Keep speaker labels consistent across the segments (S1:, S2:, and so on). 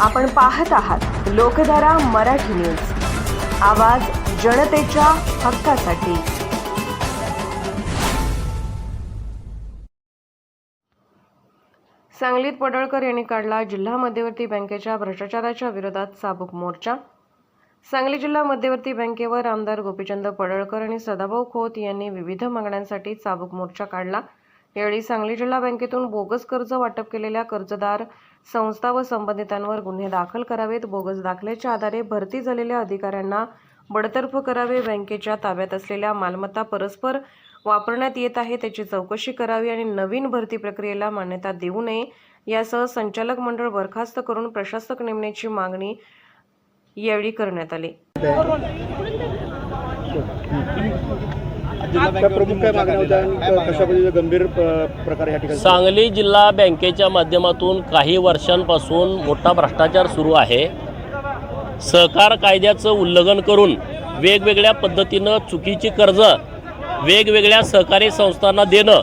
S1: आपण पाहत आहात लोकधारा मराठी न्यूज. आवाज जनतेच्या हक्कासाठी. सांगलीत पडळकर यांनी काढला जिल्हा मध्यवर्ती बँकेच्या भ्रष्टाचाराच्या विरोधात साबुक मोर्चा. सांगली जिल्हा मध्यवर्ती बँकेवर आमदार गोपीचंद पडळकर आणि सदाभाऊ खोत यांनी विविध मागण्यांसाठी चाबूक मोर्चा काढला. यावेळी सांगली जिल्हा बँकेतून बोगस कर्ज वाटप केलेल्या कर्जदार संस्था व संबंधितांवर गुन्हे दाखल करावेत. बोगस दाखल्याच्या आधारे भरती झालेल्या अधिकाऱ्यांना बडतर्फ करावे. बँकेच्या ताब्यात असलेल्या मालमत्ता परस्पर वापरण्यात येत आहे. त्याची चौकशी करावी आणि नवीन भरती प्रक्रियेला मान्यता देऊ नये. यासह संचालक मंडळ बरखास्त करून प्रशासक नेमण्याची मागणी यावेळी करण्यात आली.
S2: त्या प्रमुख काय मागण्या होत्या? कशा पद्धतीने गंभीर प्रकार या ठिकाणी?
S3: सांगली जिल्हा बँकेच्या माध्यमातून काही वर्षांपासून मोठा भ्रष्टाचार सुरू आहे. सहकार कायद्याचं उल्लंघन करून वेगवेगळ्या पद्धतीनं चुकीची कर्ज वेगवेगळ्या सहकारी संस्थांना देणं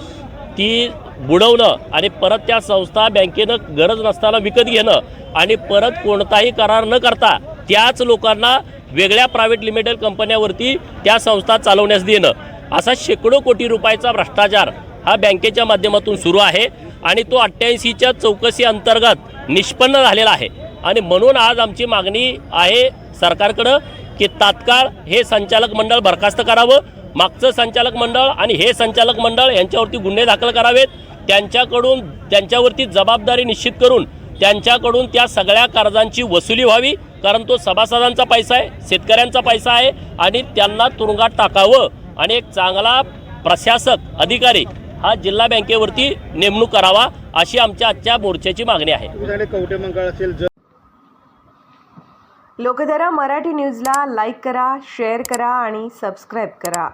S3: ती बुडवणं आणि परत त्या संस्था बँकेनं गरज नसताना विकत घेणं आणि परत कोणताही करार न करता त्याच लोकांना वेगळ्या प्रायव्हेट लिमिटेड कंपन्यावरती त्या संस्था चालवण्यास देणं. असा शेकडो कोटी रुपयाचा भ्रष्टाचार हा बँकेच्या माध्यमातून सुरू आहे आणि तो अठ्ठ्याऐंशीच्या चौकशी अंतर्गत निष्पन्न झालेला आहे. आणि म्हणून आज आमची मागणी आहे सरकारकडं की तात्काळ हे संचालक मंडळ बरखास्त करावं. मागचं संचालक मंडळ आणि हे संचालक मंडळ यांच्यावरती गुन्हे दाखल करावेत. त्यांच्याकडून त्यांच्यावरती जबाबदारी निश्चित करून त्यांच्याकडून त्या सगळ्या कर्जांची वसुली व्हावी. कारण तो सभासदांचा पैसा आहे शेतकऱ्यांचा पैसा आहे आणि त्यांना तुरुंगात टाकावं. आणि एक चांगला प्रशासक अधिकारी हा जिल्हा बँकेवरती नेमणूक करावा अशी आमच्या आजच्या मोर्चाची मागणी आहे.
S1: लोकधारा मराठी न्यूजला लाईक करा शेअर करा आणि सबस्क्राईब करा.